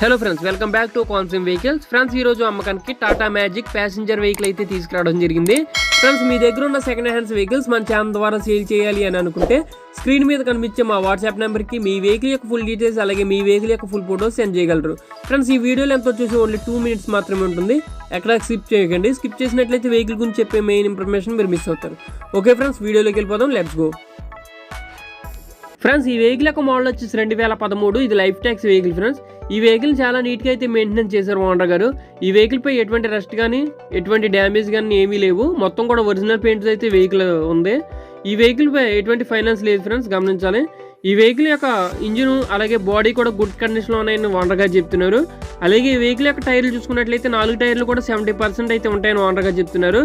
Hello friends welcome back to కాన్సిమ్ vehicles friends ఈ రోజు అమ్మకానికి టాటా మ్యాజిక్ ప్యాసింజర్ వెహికల్ అయితే తీసుకురావడం జరిగింది. ఫ్రెండ్స్ మీ దగ్గర ఉన్న సెకండ్ హ్యాండ్స్ వెహికల్స్ మన ఛానల్ ద్వారా సేల్ చేయాలి అని అనుకుంటే స్క్రీన్ మీద కనిపించే మా వాట్సాప్ నెంబర్కి మీ వెహికల్ యొక్క ఫుల్ డీటెయిల్స్ అలాగే మీ వెహికల్ యొక్క ఫుల్ ఫోటోస్ సెండ్ చేయగలరు. ఫ్రెండ్స్ ఈ వీడియోలో ఎంత వచ్చేసి ఓన్లీ టూ మినిట్స్ మాత్రమే ఉంటుంది. ఎక్కడ స్కిప్ చేయకండి. స్కిప్ చేసినట్లయితే వెహికల్ గురించి చెప్పే మెయిన్ ఇన్ఫర్మేషన్ మీరు మిస్ అవుతారు. ఓకే ఫ్రెండ్స్ వీడియోలోకి వెళ్ళిపోదాం. లెట్స్ గో ఫ్రెండ్స్ ఈ వెహికల్ యొక్క మోడల్ వచ్చేసి రెండు వేల పదమూడు. ఇది లైఫ్ ట్యాక్స్ వెహికల్ ఫ్రెండ్స్ ఈ వెహికల్ చాలా నీట్గా అయితే మెయింటెనెన్స్ చేశారు ఓనర్ గారు. ఈ వెహికల్ పై ఎటువంటి రెస్ట్ కానీ ఎటువంటి డ్యామేజ్ కానీ ఏమీ లేవు. మొత్తం కూడా ఒరిజినల్ పెయింట్స్ అయితే వెహికల్ ఉంది. ఈ వెహికల్ పై ఎటువంటి ఫైనాన్స్ లేదు ఫ్రెండ్స్ గమనించాలి. ఈ వెహికల్ యొక్క ఇంజిన్ అలాగే బాడీ కూడా గుడ్ కండిషన్లో ఉన్నాయని ఓనర్ గారు చెప్తున్నారు. అలాగే ఈ వెహికల్ యొక్క టైర్లు చూసుకున్నట్లయితే నాలుగు టైర్లు కూడా సెవెంటీ పర్సెంట్ అయితే ఉంటాయని ఓనర్ గారు చెప్తున్నారు.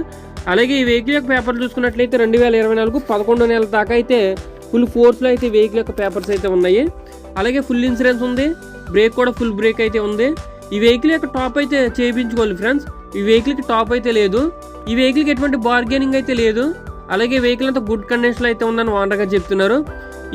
అలాగే ఈ వెహికల్ యొక్క పేపర్ చూసుకున్నట్లయితే రెండు వేల ఇరవై నాలుగు పదకొండు నెలల దాకా అయితే ఫుల్ ఫోర్స్లో అయితే వెహికల్ యొక్క పేపర్స్ అయితే ఉన్నాయి. అలాగే ఫుల్ ఇన్సూరెన్స్ ఉంది. బ్రేక్ కూడా ఫుల్ బ్రేక్ అయితే ఉంది. ఈ వెహికల్ యొక్క టాప్ అయితే చేయించుకోవాలి ఫ్రెండ్స్. ఈ వెహికల్కి టాప్ అయితే లేదు. ఈ వెహికల్కి ఎటువంటి బార్గెనింగ్ అయితే లేదు. అలాగే వెహికల్ అంతా గుడ్ కండిషన్లో అయితే ఉందని ఓనర్ చెప్తున్నారు.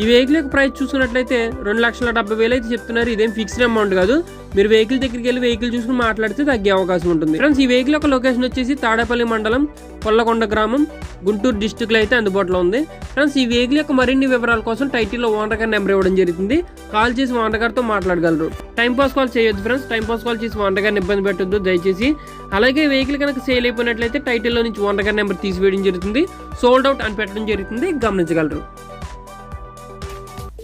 ఈ వెహికల్ యొక్క ప్రైస్ చూసుకున్నట్లయితే రెండు లక్షల డెబ్బై వేలు అయితే చెప్తున్నారు. ఇదేం ఫిక్స్డ్ అమౌంట్ కాదు. మీరు వెహికల్ దగ్గరికి వెళ్ళి వెహికల్ చూసుకుని మాట్లాడితే తగ్గే అవకాశం ఉంటుంది. ఫ్రెండ్స్ ఈ వెహికల్ యొక్క లొకేషన్ వచ్చేసి తాడేపల్లి మండలం కొల్లకొండ గ్రామం గుంటూరు డిస్టిక్లో అయితే అందుబాటులో ఉంది. ఫ్రెండ్స్ ఈ వెహికల్ యొక్క మరిన్ని వివరాల కోసం టైటిల్లో ఓనర్ గారి నెంబర్ ఇవ్వడం జరుగుతుంది కాల్ చేసి ఓనర్ గారితో మాట్లాడగలరు. టైం పాస్ కాల్ చేయొద్దు ఫ్రెండ్స్ టైం పాస్ కాల్ చేసి ఓనర్ గారిని ఇబ్బంది పెట్టొద్దు దయచేసి. అలాగే వెహికల్ కనుక సేల్ అయిపోయినట్లయితే టైటిల్లో నుంచి ఓనర్ గారి నెంబర్ తీసివేయడం జరుగుతుంది. సోల్డ్ అవుట్ అని పెట్టడం జరుగుతుంది. గమనించగలరు.